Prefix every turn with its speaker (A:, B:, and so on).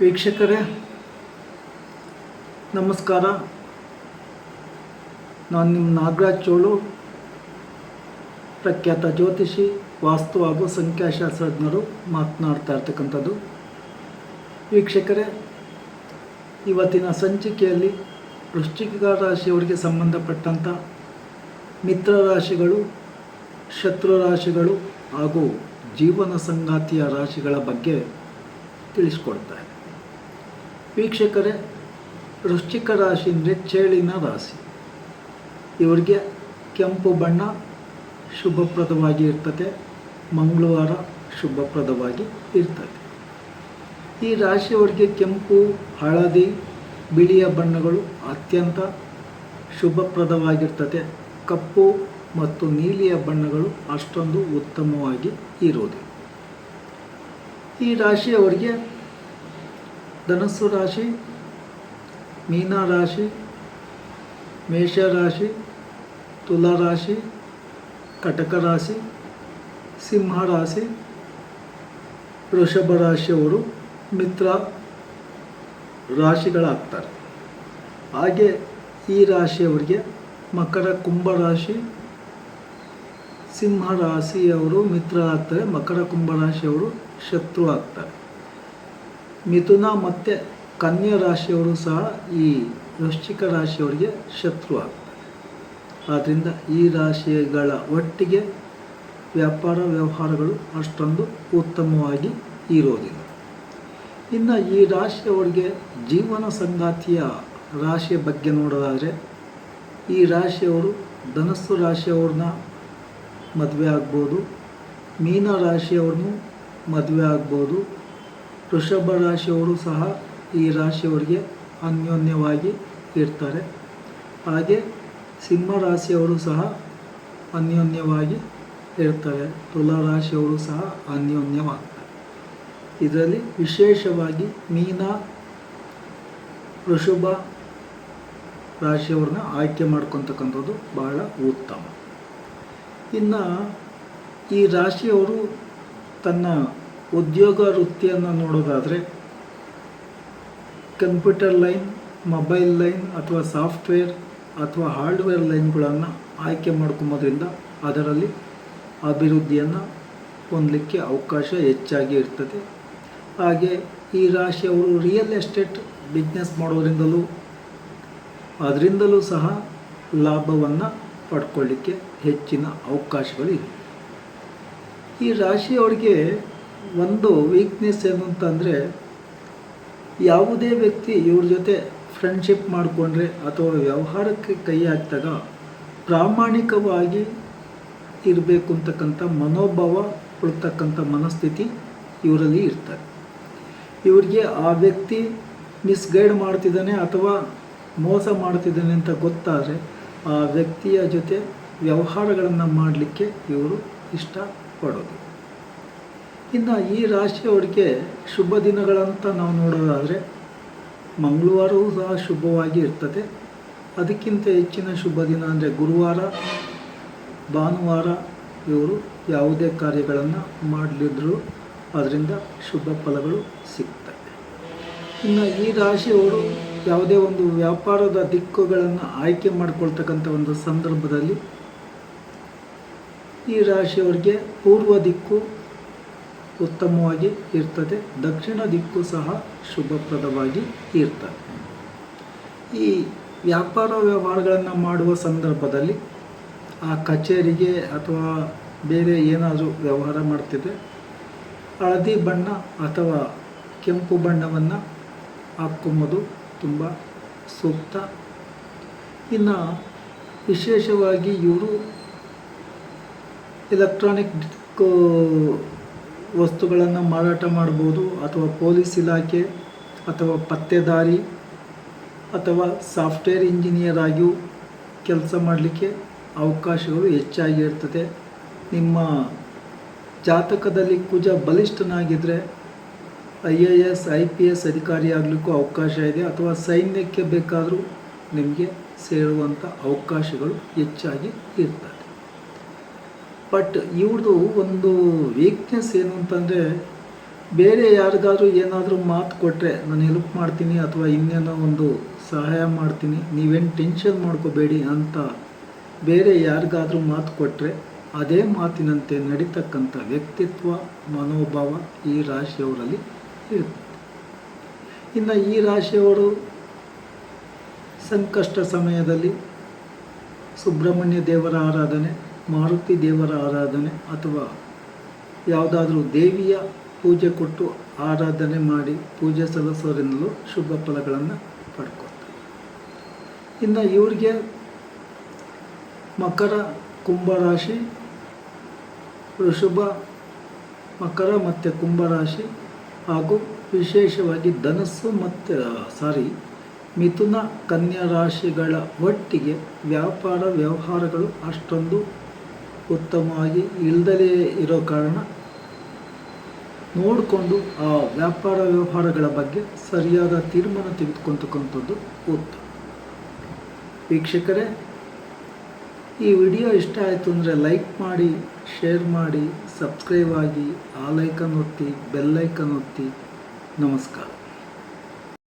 A: ವೀಕ್ಷಕರೇ, ನಮಸ್ಕಾರ. ನಾನು ನಿಮ್ಮ ನಾಗರಾಜ್ ಚೋಳು, ಪ್ರಖ್ಯಾತ ಜ್ಯೋತಿಷಿ, ವಾಸ್ತು ಹಾಗೂ ಸಂಖ್ಯಾಶಾಸ್ತ್ರಜ್ಞರು ಮಾತನಾಡ್ತಾ ಇರ್ತಕ್ಕಂಥದ್ದು. ವೀಕ್ಷಕರೇ, ಇವತ್ತಿನ ಸಂಚಿಕೆಯಲ್ಲಿ ವೃಶ್ಚಿಕ ರಾಶಿಯವರಿಗೆ ಸಂಬಂಧಪಟ್ಟಂಥ ಮಿತ್ರ ರಾಶಿಗಳು, ಶತ್ರು ರಾಶಿಗಳು ಹಾಗೂ ಜೀವನ ಸಂಗಾತಿಯ ರಾಶಿಗಳ ಬಗ್ಗೆ ತಿಳಿಸ್ಕೊಡ್ತಾರೆ ವೀಕ್ಷಕರೇ, ವೃಶ್ಚಿಕ ರಾಶಿ ಅಂದರೆ ಚೇಳಿನ ರಾಶಿ. ಇವರಿಗೆ ಕೆಂಪು ಬಣ್ಣ ಶುಭಪ್ರದವಾಗಿ ಇರ್ತದೆ ಮಂಗಳವಾರ ಶುಭಪ್ರದವಾಗಿ ಇರ್ತದೆ ಈ ರಾಶಿಯವರಿಗೆ ಕೆಂಪು, ಹಳದಿ, ಬಿಳಿಯ ಬಣ್ಣಗಳು ಅತ್ಯಂತ ಶುಭಪ್ರದವಾಗಿರ್ತದೆ ಕಪ್ಪು ಮತ್ತು ನೀಲಿಯ ಬಣ್ಣಗಳು ಅಷ್ಟೊಂದು ಉತ್ತಮವಾಗಿ ಇರೋದು ಈ ರಾಶಿಯವರಿಗೆ ಧನಸ್ಸು ರಾಶಿ, ಮೀನ ರಾಶಿ, ಮೇಷ ರಾಶಿ, ತುಲಾ ರಾಶಿ, ಕಟಕ ರಾಶಿ, ಸಿಂಹ ರಾಶಿ, ವೃಷಭ ರಾಶಿಯವರು ಮಿತ್ರ ರಾಶಿಗಳಾಗ್ತಾರೆ. ಹಾಗೆ ಈ ರಾಶಿಯವರಿಗೆ ಮಕರ ಕುಂಭ ರಾಶಿ, ಸಿಂಹ ರಾಶಿಯವರು ಮಿತ್ರ ಆಗ್ತಾರೆ ಮಕರ ಕುಂಭ ರಾಶಿಯವರು ಶತ್ರು ಆಗ್ತಾರೆ ಮಿಥುನ ಮತ್ತು ಕನ್ಯಾ ರಾಶಿಯವರು ಸಹ ಈ ವೃಶ್ಚಿಕ ರಾಶಿಯವರಿಗೆ ಶತ್ರು ಆದ್ದರಿಂದ ಈ ರಾಶಿಗಳ ಒಟ್ಟಿಗೆ ವ್ಯಾಪಾರ ವ್ಯವಹಾರಗಳು ಅಷ್ಟೊಂದು ಉತ್ತಮವಾಗಿ ಇರೋದಿಲ್ಲ. ಇನ್ನು ಈ ರಾಶಿಯವರಿಗೆ ಜೀವನ ಸಂಗಾತಿಯ ರಾಶಿಯ ಬಗ್ಗೆ ನೋಡೋದಾದರೆ, ಈ ರಾಶಿಯವರು ಧನಸ್ಸು ರಾಶಿಯವ್ರನ್ನ ಮದುವೆ ಆಗ್ಬೋದು, ಮೀನ ರಾಶಿಯವ್ರನ್ನೂ ಮದುವೆ ಆಗ್ಬೋದು ವೃಷಭ ರಾಶಿಯವರು ಸಹ ಈ ರಾಶಿಯವರಿಗೆ ಅನ್ಯೋನ್ಯವಾಗಿ ಇರ್ತಾರೆ. ಹಾಗೆ ಸಿಂಹ ರಾಶಿಯವರು ಸಹ ಅನ್ಯೋನ್ಯವಾಗಿ ಇರ್ತಾರೆ. ತುಲಾ ರಾಶಿಯವರು ಸಹ ಅನ್ಯೋನ್ಯವಾಗ್ತಾರೆ. ಇದರಲ್ಲಿ ವಿಶೇಷವಾಗಿ ಮೀನ ವೃಷಭ ರಾಶಿಯವ್ರನ್ನ ಆಯ್ಕೆ ಮಾಡ್ಕೊತಕ್ಕಂಥದ್ದು ಬಹಳ ಉತ್ತಮ. ಇನ್ನು ಈ ರಾಶಿಯವರು ತನ್ನ ಉದ್ಯೋಗ ವೃತ್ತಿಯನ್ನು ನೋಡೋದಾದರೆ ಕಂಪ್ಯೂಟರ್ ಲೈನ್, ಮೊಬೈಲ್ ಲೈನ್ ಅಥವಾ ಸಾಫ್ಟ್ವೇರ್ ಅಥವಾ ಹಾರ್ಡ್ವೇರ್ ಲೈನ್ಗಳನ್ನು ಆಯ್ಕೆ ಮಾಡ್ಕೊಂಬೋದ್ರಿಂದ ಅದರಲ್ಲಿ ಅಭಿವೃದ್ಧಿಯನ್ನು ಹೊಂದಲಿಕ್ಕೆ ಅವಕಾಶ ಹೆಚ್ಚಾಗಿ ಇರ್ತದೆ. ಹಾಗೆ ಈ ರಾಶಿಯವರು ರಿಯಲ್ ಎಸ್ಟೇಟ್ ಬಿಸ್ನೆಸ್ ಮಾಡೋದ್ರಿಂದಲೂ, ಅದರಿಂದಲೂ ಸಹ ಲಾಭವನ್ನು ಪಡ್ಕೊಳ್ಳಿಕ್ಕೆ ಹೆಚ್ಚಿನ ಅವಕಾಶಗಳಿವೆ. ಈ ರಾಶಿಯವರಿಗೆ ಒಂದು ವೀಕ್ನೆಸ್ ಏನು ಅಂತಂದರೆ ಯಾವುದೇ ವ್ಯಕ್ತಿ ಇವ್ರ ಜೊತೆ ಫ್ರೆಂಡ್ಶಿಪ್ ಮಾಡಿಕೊಂಡ್ರೆ ಅಥವಾ ವ್ಯವಹಾರಕ್ಕೆ ಕೈ ಹಾಕಿದಾಗ ಪ್ರಾಮಾಣಿಕವಾಗಿ ಇರಬೇಕು ಅಂತಕ್ಕಂಥ ಮನೋಭಾವ ಕೊಡ್ತಕ್ಕಂಥ ಮನಸ್ಥಿತಿ ಇವರಲ್ಲಿ ಇರ್ತಾರೆ. ಇವರಿಗೆ ಆ ವ್ಯಕ್ತಿ ಮಿಸ್ಗೈಡ್ ಮಾಡ್ತಿದ್ದಾನೆ ಅಥವಾ ಮೋಸ ಮಾಡ್ತಿದ್ದಾನೆ ಅಂತ ಗೊತ್ತಾದರೆ ಆ ವ್ಯಕ್ತಿಯ ಜೊತೆ ವ್ಯವಹಾರಗಳನ್ನು ಮಾಡಲಿಕ್ಕೆ ಇವರು ಇಷ್ಟಪಡೋದು. ಇನ್ನು ಈ ರಾಶಿಯವರಿಗೆ ಶುಭ ದಿನಗಳಂತ ನಾವು ನೋಡೋದಾದರೆ ಮಂಗಳವಾರವೂ ಸಹ ಶುಭವಾಗಿ ಇರ್ತದೆ. ಅದಕ್ಕಿಂತ ಹೆಚ್ಚಿನ ಶುಭ ದಿನ ಅಂದರೆ ಗುರುವಾರ, ಭಾನುವಾರ ಇವರು ಯಾವುದೇ ಕಾರ್ಯಗಳನ್ನು ಮಾಡಲಿದ್ರು ಅದರಿಂದ ಶುಭ ಫಲಗಳು ಸಿಗ್ತವೆ ಇನ್ನು ಈ ರಾಶಿಯವರು ಯಾವುದೇ ಒಂದು ವ್ಯಾಪಾರದ ದಿಕ್ಕುಗಳನ್ನು ಆಯ್ಕೆ ಮಾಡಿಕೊಳ್ತಕ್ಕಂಥ ಒಂದು ಸಂದರ್ಭದಲ್ಲಿ ಈ ರಾಶಿಯವರಿಗೆ ಪೂರ್ವ ದಿಕ್ಕು ಉತ್ತಮವಾಗಿ ಇರ್ತದೆ, ದಕ್ಷಿಣ ದಿಕ್ಕು ಸಹ ಶುಭಪ್ರದವಾಗಿ ಇರ್ತದೆ. ಈ ವ್ಯಾಪಾರ ವ್ಯವಹಾರಗಳನ್ನು ಮಾಡುವ ಸಂದರ್ಭದಲ್ಲಿ ಆ ಕಚೇರಿಗೆ ಅಥವಾ ಬೇರೆ ಏನಾದರೂ ವ್ಯವಹಾರ ಮಾಡ್ತಿದ್ರೆ ಹಳದಿ ಬಣ್ಣ ಅಥವಾ ಕೆಂಪು ಬಣ್ಣವನ್ನು ಹಾಕ್ಕೊಂಬೋದು ತುಂಬ ಸೂಕ್ತ. ಇನ್ನು ವಿಶೇಷವಾಗಿ ಇವರು ಎಲೆಕ್ಟ್ರಾನಿಕ್ ವಸ್ತುಗಳನ್ನು ಮಾರಾಟ ಮಾಡ್ಬೋದು, ಅಥವಾ ಪೊಲೀಸ್ ಇಲಾಖೆ, ಅಥವಾ ಪತ್ತೆದಾರಿ, ಅಥವಾ ಸಾಫ್ಟ್ವೇರ್ ಇಂಜಿನಿಯರ್ ಆಗಿಯೂ ಕೆಲಸ ಮಾಡಲಿಕ್ಕೆ ಅವಕಾಶಗಳು ಹೆಚ್ಚಾಗಿ ಇರ್ತದೆ ನಿಮ್ಮ ಜಾತಕದಲ್ಲಿ ಕುಜ ಬಲಿಷ್ಠನಾಗಿದ್ದರೆ I A S, I P S ಅಧಿಕಾರಿ ಆಗಲಿಕ್ಕೂ ಅವಕಾಶ ಇದೆ, ಅಥವಾ ಸೈನ್ಯಕ್ಕೆ ಬೇಕಾದರೂ ನಿಮಗೆ ಸೇರುವಂಥ ಅವಕಾಶಗಳು ಹೆಚ್ಚಾಗಿ ಇರ್ತದೆ ಬಟ್ ಇವ್ರದ್ದು ಒಂದು ವೀಕ್ನೆಸ್ ಏನು ಅಂತಂದರೆ, ಬೇರೆ ಯಾರಿಗಾದ್ರೂ ಏನಾದರೂ ಮಾತು ಕೊಟ್ಟರೆ ನಾನು ಹೆಲ್ಪ್ ಮಾಡ್ತೀನಿ ಅಥವಾ ಇನ್ನೇನೋ ಒಂದು ಸಹಾಯ ಮಾಡ್ತೀನಿ, ನೀವೇನು ಟೆನ್ಷನ್ ಮಾಡ್ಕೋಬೇಡಿ ಅಂತ ಬೇರೆ ಯಾರಿಗಾದರೂ ಮಾತು ಕೊಟ್ಟರೆ ಅದೇ ಮಾತಿನಂತೆ ನಡೀತಕ್ಕಂಥ ವ್ಯಕ್ತಿತ್ವ, ಮನೋಭಾವ ಈ ರಾಶಿಯವರಲ್ಲಿ ಇರುತ್ತೆ. ಇನ್ನು ಈ ರಾಶಿಯವರು ಸಂಕಷ್ಟ ಸಮಯದಲ್ಲಿ ಸುಬ್ರಹ್ಮಣ್ಯ ದೇವರ ಆರಾಧನೆ ಮಾರುತಿ ದೇವರ ಆರಾಧನೆ ಅಥವಾ ಯಾವುದಾದ್ರೂ ದೇವಿಯ ಪೂಜೆ ಕೊಟ್ಟು ಆರಾಧನೆ ಮಾಡಿ ಪೂಜೆ ಸಲ್ಲಿಸೋರಿಂದಲೂ ಶುಭ ಫಲಗಳನ್ನು ಪಡ್ಕೊತಾರೆ ಇನ್ನು ಇವರಿಗೆ ಮಕರ ಕುಂಭರಾಶಿ ವೃಷಭ ಮಕರ ಮತ್ತು ಕುಂಭರಾಶಿ ಹಾಗೂ ವಿಶೇಷವಾಗಿ ಧನಸ್ಸು ಮತ್ತು, ಸಾರಿ, ಮಿಥುನ ಕನ್ಯಾ ರಾಶಿಗಳ ಒಟ್ಟಿಗೆ ವ್ಯಾಪಾರ ವ್ಯವಹಾರಗಳು ಅಷ್ಟೊಂದು ಉತ್ತಮವಾಗಿ ಇಲ್ಲದಲೇ ಇರೋ ಕಾರಣ ನೋಡಿಕೊಂಡು ಆ ವ್ಯಾಪಾರ ವ್ಯವಹಾರಗಳ ಬಗ್ಗೆ ಸರಿಯಾದ ತೀರ್ಮಾನ ತೆಗೆದುಕೊಂತಕ್ಕಂಥದ್ದು ಉತ್ತಮ. ವೀಕ್ಷಕರೇ, ಈ ವಿಡಿಯೋ ಇಷ್ಟ ಆಯಿತು ಅಂದರೆ ಲೈಕ್ ಮಾಡಿ, ಶೇರ್ ಮಾಡಿ, ಸಬ್ಸ್ಕ್ರೈಬ್ ಆಗಿ, ಆ ಲೈಕನ್ ಒತ್ತಿ ಬೆಲ್ಲೈಕನ್ ಒತ್ತಿ. ನಮಸ್ಕಾರ.